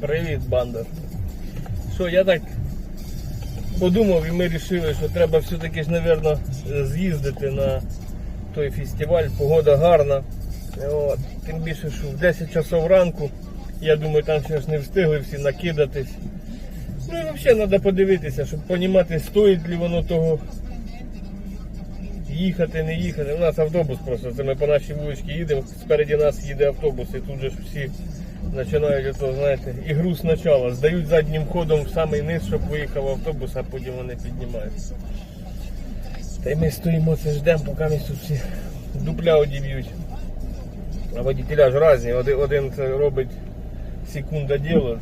Привіт, банда. Що, я так подумав і ми вирішили, що треба все-таки ж, мабуть, з'їздити на той фестиваль. Погода гарна. От. Тим більше, що в 10 часов ранку, я думаю, там ще ж не встигли всі накидатись. Ну і взагалі треба подивитися, щоб розуміти, стоїть ли воно того їхати, не їхати. У нас автобус просто, це ми по нашій вуличці їдемо, спереді нас їде автобус, і тут же ж всі починають ото, знаєте, ігру спочатку. Здають заднім ходом в самий низ, щоб виїхав автобус, а потім вони піднімаються. Та й ми стоїмо, це ждемо, поки ми тут всі дупля одіб'ють. А водителя ж різні, один це робить секунда діло,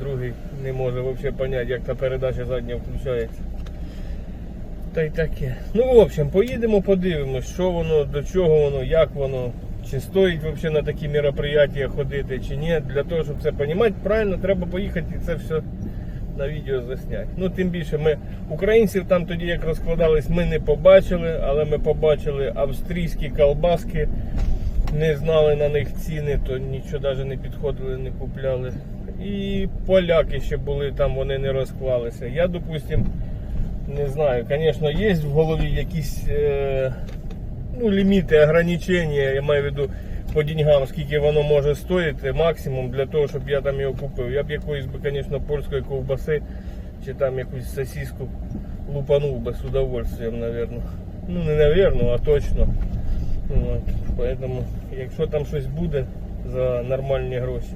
другий не може взагалі зрозуміти, як та передача задня включається. Та й таке. Ну, в общем, поїдемо, подивимось, що воно, до чого воно, як воно, чи стоїть взагалі на такі мероприятия ходити, чи ні. Для того, щоб це розуміти, правильно, треба поїхати і це все на відео засняти. Ну, тим більше ми українців там тоді, як розкладались, ми не побачили, але ми побачили австрійські колбаски, не знали на них ціни, то нічого навіть не підходили, не купляли. І поляки ще були там, вони не розклалися. Я, допустим, не знаю, звісно, є в голові якісь е, ну, ліміти, ограничення, я маю в виду по деньгам, скільки воно може стоїти, максимум для того, щоб я там його купив. Я б якоїсь би, звісно, польської ковбаси чи там якусь сосиску лупанув би з удовольствием, наверное. Ну, не наверное, а точно. От. Поэтому, якщо там щось буде за нормальні гроші.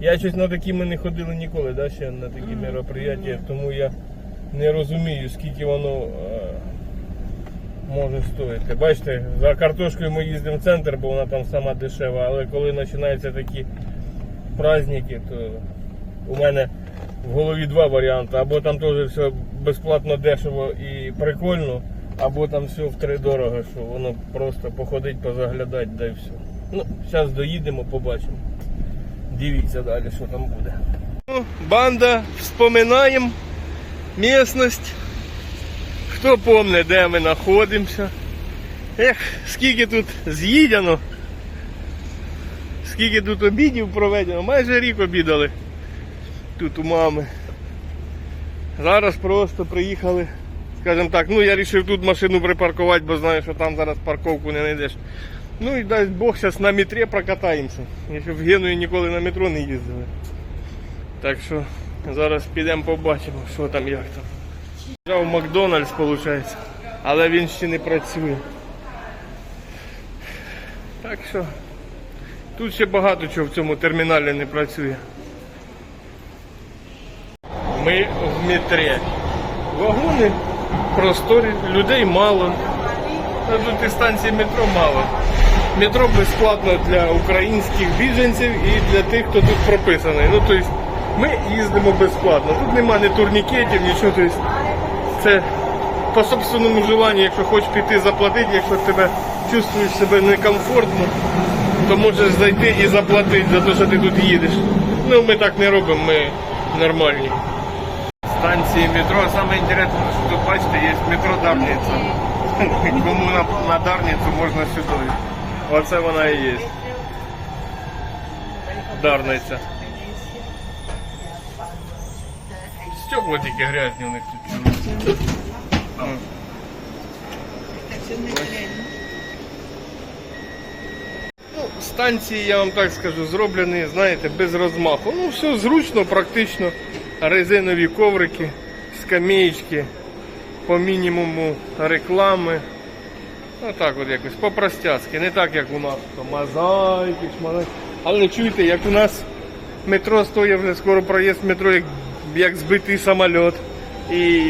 Я щось на такі ми не ходили ніколи, да, ще на такі мероприятия, тому я не розумію, скільки воно е, може стоїти. Бачите, за картошкою ми їздимо в центр, бо вона там сама дешева, але коли починаються такі праздники, то у мене в голові два варіанти. Або там теж все безплатно дешево і прикольно, або там все втридорого, що воно просто походить, позаглядати, да і все. Ну, зараз доїдемо, побачимо. Дивіться далі, що там буде. Ну, Банда, вспоминаємо місцевість. Хто помне, де ми знаходимося. Ех, скільки тут з'їдено. Скільки тут обідів проведено. Майже рік обідали тут у мами. Зараз просто приїхали. Скажімо так, ну я вирішив тут машину припаркувати, бо знаю, що там зараз парковку не знайдеш. Ну і дасть Бог, зараз на метрі прокатаємося. Я ще в Генуї ніколи на метро не їздили. Так що зараз підемо побачимо, що там, як там. Взяв Макдональдс, виходить, але він ще не працює. Так що тут ще багато чого в цьому терміналі не працює. Ми в метрі. Вагони просторі, людей мало. Тут і станції метро мало. Метро безплатно для українських біженців і для тих, хто тут прописаний. Ну, тобто, ми їздимо безплатно. Тут нема ні турнікетів, нічого. Тобто, це по собственному желанню, якщо хочеш піти заплатити, якщо тебе чувствуєш себе некомфортно, то можеш зайти і заплатити за те, що ти тут їдеш. Ну, ми так не робимо, ми нормальні. Станції метро. Саме інтересне, що тут бачите, є метро Дарниця. Кому на, на Дарницю можна сюди. Оце вона і є. Дарниця. Стекла тільки грязні у них тут. Ну, станції, я вам так скажу, зроблені, знаєте, без розмаху. Ну, все зручно, практично. Резинові коврики, скамеечки, по мінімуму реклами. Ну так от якось, по-простяцьки, не так, як у нас. То мозаїки, шмазайки. Але чуєте, як у нас метро стоїть вже скоро проїзд метро, як, як збитий самоліт. І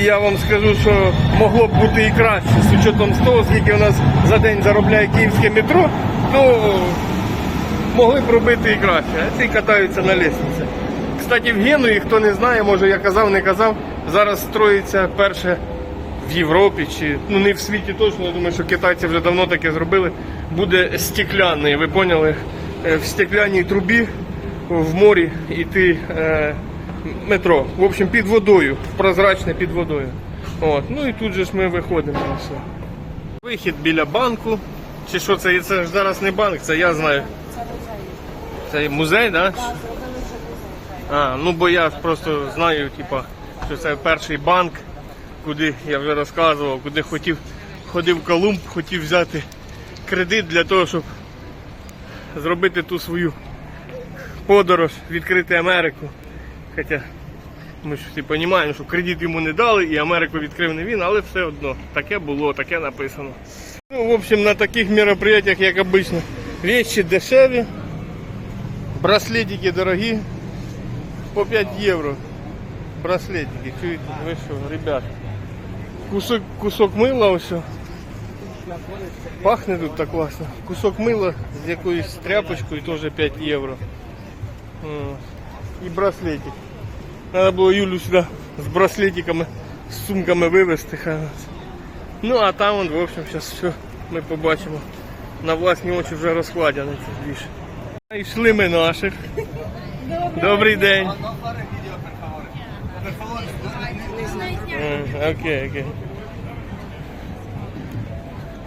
і я вам скажу, що могло б бути і краще з учетом з того, скільки у нас за день заробляє київське метро, то могли б робити і краще. А ці катаються на лестниці. Кстати, в Генуї, хто не знає, може я казав, не казав, зараз строїться перше в Європі, чи ну не в світі точно, я думаю, що китайці вже давно таке зробили. Буде стекляний, ви поняли, Е, в стеклянній трубі в морі йти е, метро. В общем, під водою, прозрачне під водою. От. Ну і тут же ж ми виходимо. все. Вихід біля банку. Чи що це? Це ж зараз не банк, це я знаю. Це музей, так? Да? А, ну бо я просто знаю, типа, що це перший банк, куди я вже розказував, куди хотів, ходив Колумб, хотів взяти кредит для того, щоб зробити ту свою подорож, відкрити Америку. Хоча ми ж всі розуміємо, що кредит йому не дали і Америку відкрив не він, але все одно таке було, таке написано. Ну, в общем, на таких мероприятиях, як обично, речі дешеві, браслетики дорогі, по 5 євро. Браслетики, чуєте, ви що, ребят. Кусок, кусок мила ось. Пахне тут так класно. Кусок мила з якоюсь тряпочкою теж 5 євро. І браслетик. Треба було Юлю сюди з браслетиками, з сумками вивезти. Ну а там, вон, в общем, зараз все ми побачимо. На власні очі вже розкладено це більше. Йшли ми наших. Добрий день. М, Окей, окей.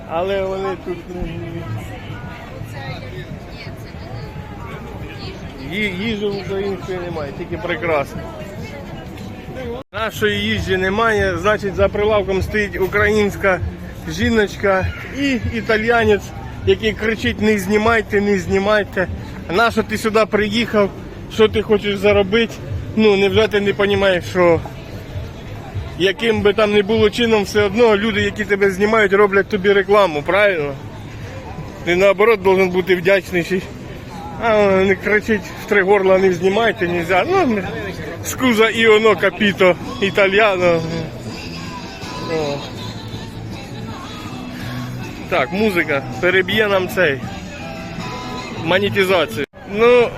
Але вони тут ну, їжі української немає, тільки прикраси. Нашої їжі немає, значить за прилавком стоїть українська жіночка і італіянець, який кричить не знімайте, не знімайте. На що ти сюди приїхав, що ти хочеш заробити? Ну, невже ти не розумієш, що яким би там не було чином, все одно люди, які тебе знімають, роблять тобі рекламу, правильно? Ти наоборот должен бути вдячніший. А не кричить в три горла не знімайте, нельзя. Ну, не- скуза іоно капіто італіано. О. Так, музика. Переб'є нам цей. Монетизацію. Ну,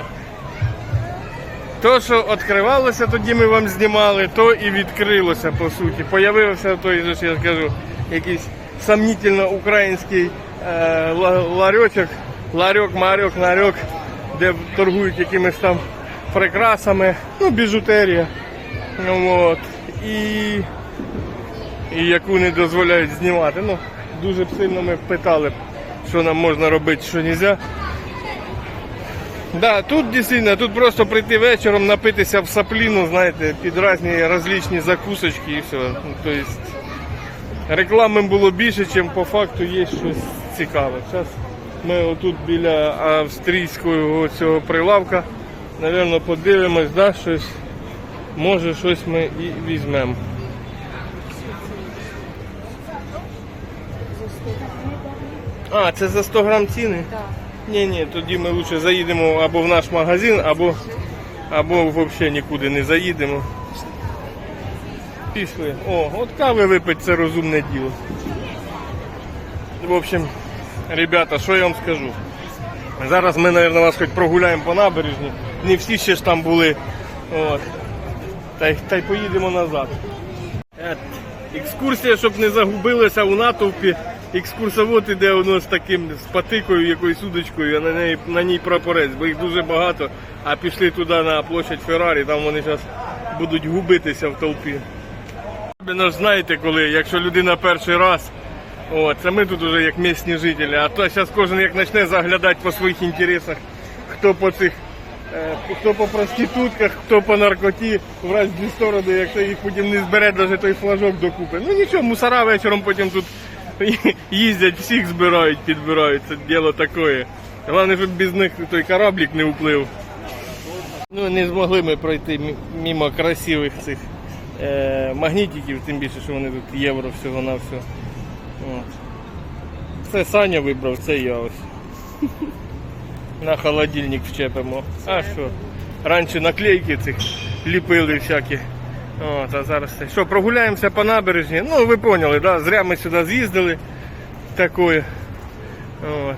то, що відкривалося, тоді ми вам знімали, то і відкрилося по суті. Появився той, же ж я скажу, якийсь сомнительно український е, ла- ларьочок, ларьок, марьок, нарьок, де торгують якимись там прикрасами, ну, біжутерія. От. І, і яку не дозволяють знімати. Ну, дуже сильно ми питали, що нам можна робити, що не можна. Да, тут дійсно, тут просто прийти вечором, напитися в сапліну, знаєте, під різні розличні закусочки і все. То есть, реклами було більше, ніж по факту є щось цікаве. Зараз ми отут біля австрійського цього прилавка, напевно, подивимось, да, щось, може щось ми і візьмемо. А, це за 100 грам ціни? Так. Ні, ні, тоді ми лучше заїдемо або в наш магазин, або, або взагалі нікуди не заїдемо. Пішли. О, от кави випити це розумне діло. В общем, ребята, що я вам скажу? Зараз ми, мабуть, вас хоч прогуляємо по набережні. Не всі ще ж там були. От. Та, й- та й поїдемо назад. Е, Екскурсія, щоб не загубилася у натовпі. Екскурсовод іде воно з таким з патикою, якоюсь удочкою, а на неї на ній прапорець, бо їх дуже багато. А пішли туди на площадь Феррарі, там вони зараз будуть губитися в толпі. Ви знаєте, коли, якщо людина перший раз, о, це ми тут уже як місні жителі, а то зараз кожен як почне заглядати по своїх інтересах, хто по цих, е, хто по проститутках, хто по наркоті, в разні сторони, якщо їх потім не збере навіть той флажок докупи. Ну нічого, мусора вечором потім тут їздять, всіх збирають, підбирають, це діло таке. Головне, щоб без них той кораблік не вплив. Ну, не змогли ми пройти мимо красивих цих е, магнітиків, тим більше, що вони тут євро всього на все. От. Це Саня вибрав, це я ось. На холодильник вчепимо. А що? Раніше наклейки цих ліпили всякі. От, а зараз це. Що, прогуляємося по набережні? Ну, ви поняли, да? зря ми сюди з'їздили. Такое. От.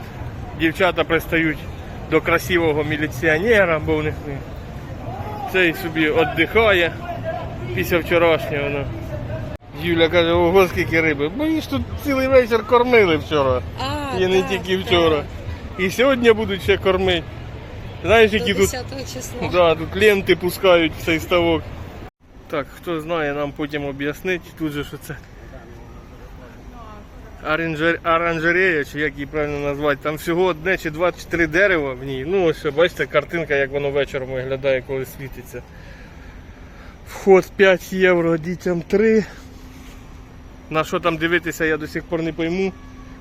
Дівчата пристають до красивого міліціонера, бо в них цей собі віддихає після вчорашнього. Ну. Юля каже, ого, скільки риби. Бо їх тут цілий вечір кормили вчора. А, І не так, тільки так. вчора. І сьогодні будуть ще кормити. Знаєш, які тут, числа. да, тут ленти пускають в цей ставок. Так, хто знає, нам потім об'яснить. Тут же що це оранжер... оранжерея, чи як її правильно назвати. Там всього одне чи два чи три дерева в ній. Ну ось бачите, картинка, як воно вечором виглядає, коли світиться. Вход 5 євро, дітям 3. На що там дивитися, я до сих пор не пойму.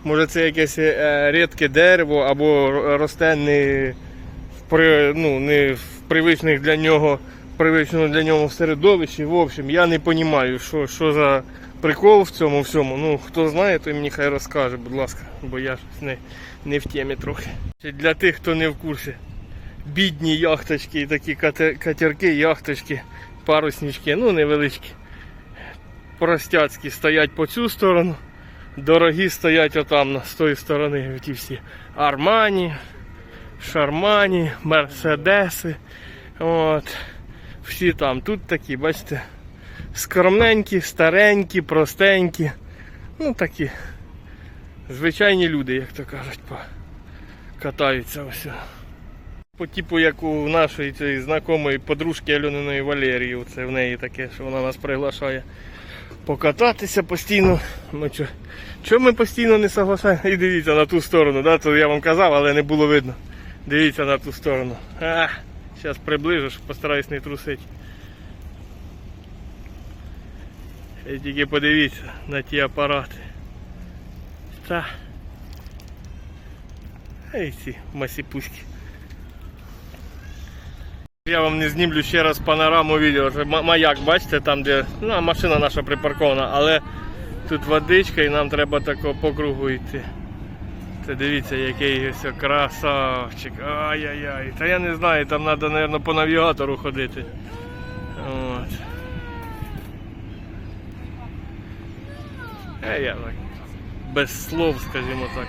Може це якесь е, рідке дерево або росте не в, ну, не в привичних для нього привичному для нього середовищі. В общем, я не розумію, що, що за прикол в цьому всьому. Ну, хто знає, той мені хай розкаже, будь ласка, бо я щось не, не в темі трохи. Для тих, хто не в курсі. Бідні яхточки такі катерки, яхточки, паруснички, ну невеличкі. Простяцькі стоять по цю сторону. Дорогі стоять отам з тої сторони. Ті всі Армані, Шармані, Мерседеси. От. Всі там. Тут такі, бачите, скромненькі, старенькі, простенькі. Ну такі. Звичайні люди, як то кажуть, катаються ось. По типу, як у нашої цієї знайомої подружки Альониної Валерії. Це в неї таке, що вона нас приглашає покататися постійно. Ну, чо, чо ми постійно не соглашаємо? І дивіться на ту сторону, да? то я вам казав, але не було видно. Дивіться на ту сторону. А, зараз приближу, щоб постараюсь не трусити. І тільки подивіться на ті апарати. Та. Ей ці масіпуськи. Я вам не знімлю ще раз панораму відео. Це маяк, бачите, там де ну, машина наша припаркована, але тут водичка і нам треба тако по кругу йти. Це дивіться, який ось красавчик. Ай-яй-яй. Та я не знаю, там треба, мабуть, по навігатору ходити. От. Е, я так. Без слов, скажімо так.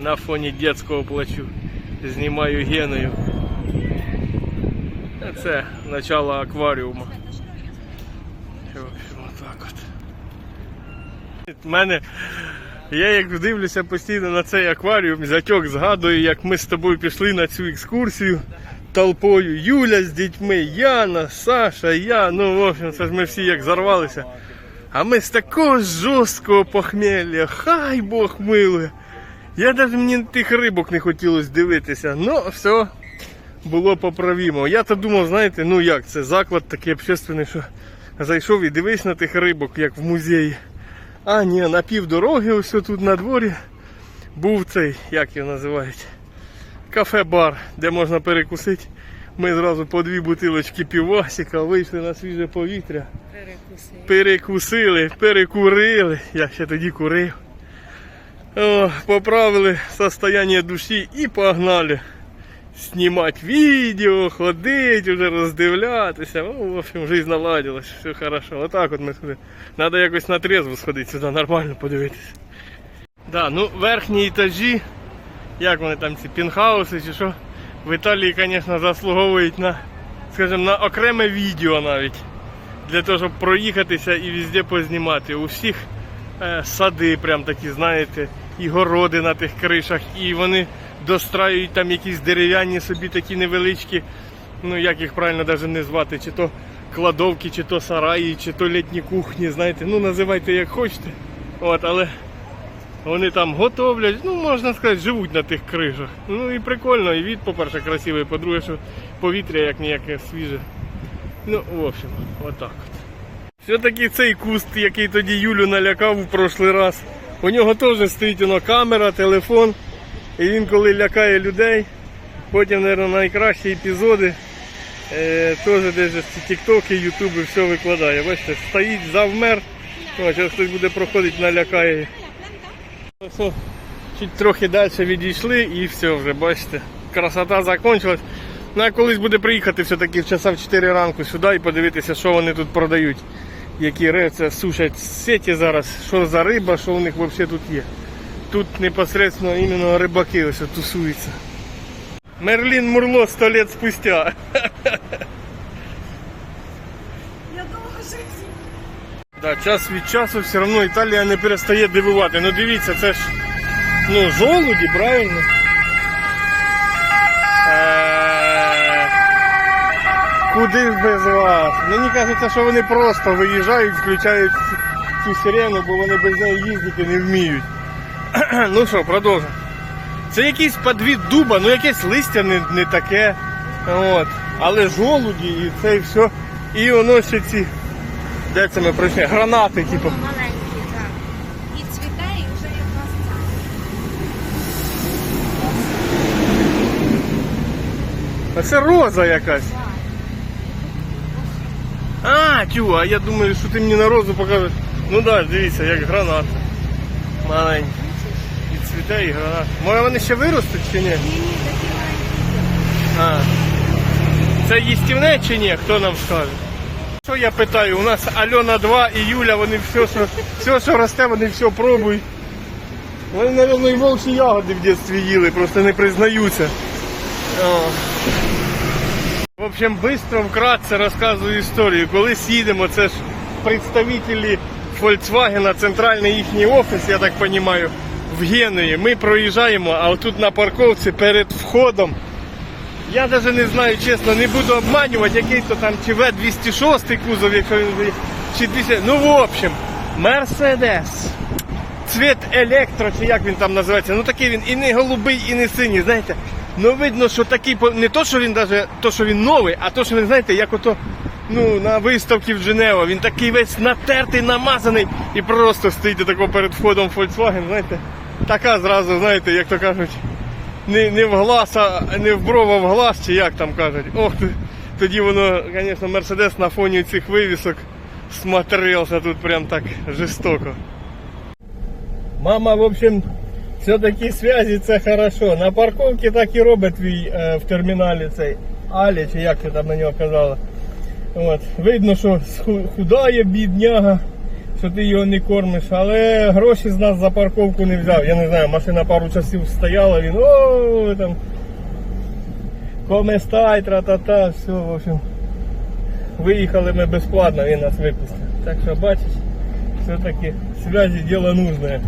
На фоні дитячого плачу. Знімаю геною. Це начало акваріуму. Отак от. У мене. Я як дивлюся постійно на цей акваріум, затьок згадую, як ми з тобою пішли на цю екскурсію толпою. Юля з дітьми, Яна, Саша, я. Ну, в общем, це ж ми всі як зарвалися. А ми з такого жорсткого похмілля, хай Бог милує. Я навіть мені тих рибок не хотілося дивитися. Ну, все було поправімо. Я то думав, знаєте, ну як це заклад такий общественний, що зайшов і дивись на тих рибок, як в музеї. А, ні, на півдороги, ось тут на дворі був цей, як його називають, кафе-бар, де можна перекусити. Ми зразу по дві бутилочки півасика вийшли на свіже повітря. Перекуси. Перекусили, перекурили. Я ще тоді курив. Поправили состояние душі і погнали. Знімати відео, ходити, вже роздивлятися. О, в общем, жизнь наладилась, все хорошо. Отак от ми сюди. Треба якось на трезву сходити сюди, нормально подивитися. Да, ну верхні етажі, як вони там ці пінхауси чи що, в Італії, звісно, заслуговують на, скажімо, на окреме відео навіть для того, щоб проїхатися і везде познімати. У всіх сади, прям такі, знаєте, і городи на тих кришах, і вони достраюють там якісь дерев'яні собі такі невеличкі, ну як їх правильно навіть не звати, чи то кладовки, чи то сараї, чи то літні кухні, знаєте, ну називайте як хочете. От, але вони там готовлять, ну можна сказати, живуть на тих кришах. Ну і прикольно, і від, по-перше, красивий, по-друге, що повітря як ніяке свіже. Ну, в общем, отак от. Все-таки цей куст, який тоді Юлю налякав у прошлий раз, у нього теж стоїть воно камера, телефон. І він коли лякає людей, потім, мабуть, найкращі епізоди. Е, теж десь ці тіктоки, ютуби, все викладає. Бачите, стоїть, завмер. О, зараз хтось буде проходити, налякає. Все, чуть трохи далі відійшли і все вже, бачите. Красота закончилась. Ну, а колись буде приїхати все-таки в часа в 4 ранку сюди і подивитися, що вони тут продають. Які реця сушать сеті зараз, що за риба, що у них взагалі тут є. Тут непосредственно іменно рибаки ось тусуються. Мерлін Мурло 100 лет спустя. Я довго жити. Да, час від часу все одно Італія не перестає дивувати. Ну дивіться, це ж ну, жолуді, правильно? Куди ж без вас? Мені кажеться, що вони просто виїжджають, включають цю сирену, бо вони без неї їздити не вміють. ну що, продовжимо. Це якийсь подвід дуба, ну якесь листя не, не таке. От. Але жолуді і це і все. І воно ще ці. Де це ми пройшли? Гранати, типу. Так. І цвіте, і вже якраз так. А це роза якась. А, тю, а я думаю, що ти мені на розу покажеш. Ну так, да, дивіться, як гранат. Маленький. І цвіте, і гранат. Може вони ще виростуть чи ні? Ні, ні, такі. А. Це їстівне чи ні? Хто нам скаже? Що я питаю? У нас Альона 2 і Юля, вони все, що, все, що росте, вони все пробують. Вони, мабуть, і волчі ягоди в дитинстві їли, просто не признаються. О. В общем, быстро, вкратце розказую історію. Колись їдемо, це ж представителі Volkswagen, центральний їхній офіс, я так розумію, в Генуї. Ми проїжджаємо, а отут на парковці перед входом я навіть не знаю, чесно, не буду обманювати, який то там чи В206 кузов, якщо він чи 200. Ну, в общем, Мерседес. Цвіт електро, чи як він там називається. Ну такий він і не голубий, і не синій, знаєте. Ну видно, що такий не то, що він даже, то, що він новий, а то, що він, знаєте, як ото ну, на виставці в Женева. Він такий весь натертий, намазаний і просто стоїть тако перед входом Volkswagen, знаєте. Така зразу, знаєте, як то кажуть не, не в глаз, а не в брова в глаз, чи як там кажуть. Ох, тоді воно, звісно, Мерседес на фоні цих вивісок смотрелся тут прям так жорстоко. Мама, в общем, все-таки связі це хорошо. На парковці так і робить твій е, в терміналі цей Алі, чи як ти там на нього казала. От. Видно, що худає бідняга, що ти його не кормиш, але гроші з нас за парковку не взяв. Я не знаю, машина пару часів стояла, він о там. Коместай, тра-та-та, все, в общем. Виїхали ми безплатно, він нас випустив. Так що бачиш, все-таки связі діло нужне.